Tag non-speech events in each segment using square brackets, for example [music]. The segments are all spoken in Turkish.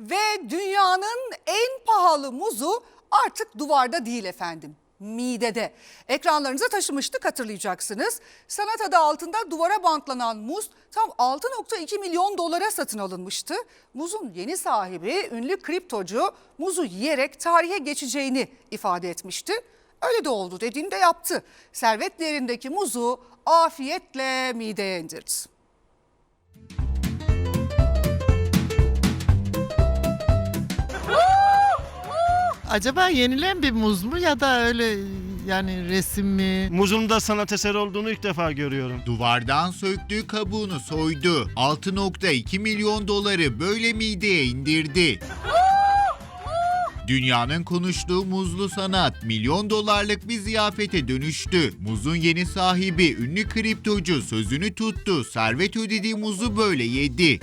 Ve dünyanın en pahalı muzu artık duvarda değil efendim. Midede. Ekranlarınıza taşımıştık hatırlayacaksınız. Sanat adı altında duvara bantlanan muz tam 6.2 milyon dolara satın alınmıştı. Muzun yeni sahibi ünlü kriptocu muzu yiyerek tarihe geçeceğini ifade etmişti. Öyle de oldu dediğinde yaptı. Servet değerindeki muzu afiyetle mideye indirdi. Acaba yenilen bir muz mu ya da öyle yani resim mi? Muzun da sanat eseri olduğunu ilk defa görüyorum. Duvardan söktüğü kabuğunu soydu. 6.2 milyon doları böyle mideye indirdi. Dünyanın konuştuğu muzlu sanat milyon dolarlık bir ziyafete dönüştü. Muzun yeni sahibi ünlü kriptocu sözünü tuttu. Servet ödediği muzu böyle yedi.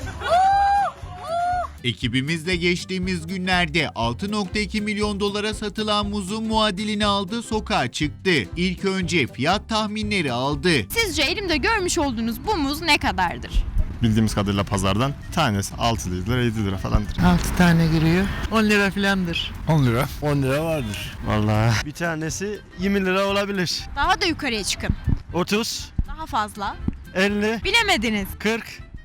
Ekibimiz de geçtiğimiz günlerde 6.2 milyon dolara satılan muzun muadilini aldı sokağa çıktı. İlk önce fiyat tahminleri aldı. Sizce elimde görmüş olduğunuz bu muz ne kadardır? bildiğimiz kadarıyla pazardan tanesi 6 lira 7 lira falandır. 6 tane giriyor. 10 lira filandır. 10 lira. 10 lira vardır. Vallahi Bir tanesi 20 lira olabilir. Daha da yukarıya çıkın. 30, Daha fazla. 50, Bilemediniz. 40,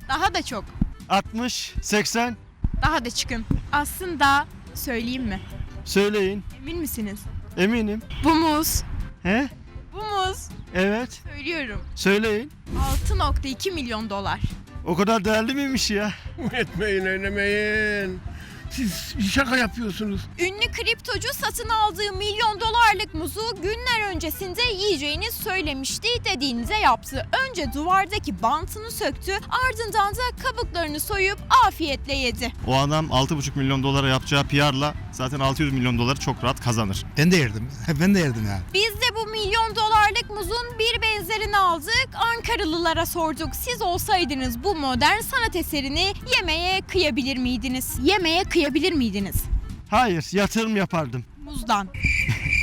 Daha da çok. 60, 80 Daha da çıkın. Aslında söyleyeyim mi? söyleyin. Emin misiniz? Eminim. Bu muz. He? Bu muz. Evet. Söylüyorum. Söyleyin. 6.2 milyon dolar. O kadar değerli miymiş ya? Etmeyin eylemeyin. Siz şaka yapıyorsunuz. Ünlü kriptocu satın aldığı milyon dolarlık muzu günler öncesinde yiyeceğini söylemişti dediğinize yaptı. Önce duvardaki bantını söktü ardından da kabuklarını soyup afiyetle yedi. o adam 6,5 milyon dolara yapacağı PR'la zaten 600 milyon doları çok rahat kazanır. Ben de yerdim. [laughs] Ben de yerdim yani. Biz de bu milyon dolarlık muzun bir benzerini aldık. Ankaralılara sorduk. Siz olsaydınız bu modern sanat eserini yemeye kıyabilir miydiniz? Yemeye kıyabilir miydiniz? Hayır, yatırım yapardım. Muzdan.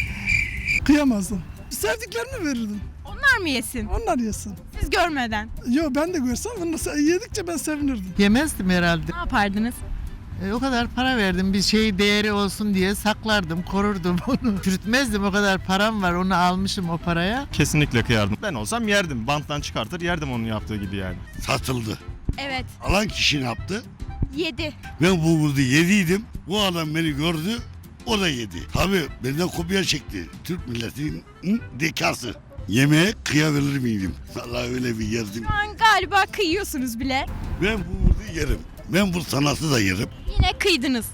[laughs] Kıyamazdım. Sevdiklerini verirdim. Onlar mı yesin? Onlar yesin. Siz görmeden. Yo ben de görsem yedikçe ben sevinirdim. Yemezdim herhalde. Ne yapardınız? E, o kadar para verdim bir şey değeri olsun diye saklardım, korurdum [laughs] onu. Çürütmezdim o kadar param var onu almışım o paraya. Kesinlikle kıyardım. Ben olsam yerdim. Banttan çıkartır yerdim onun yaptığı gibi yani. Satıldı. Evet. Alan kişi ne yaptı? Yedi. Ben bu burada yediydim. Bu adam beni gördü. O da yedi. Tabii benden kopya çekti. Türk milletinin dekası. Yemeğe kıyabilir miydim? Vallahi öyle bir yerdim. Şu an galiba kıyıyorsunuz bile. Ben bu burada yerim. Ben bu sanatı da yerim. Yine kıydınız.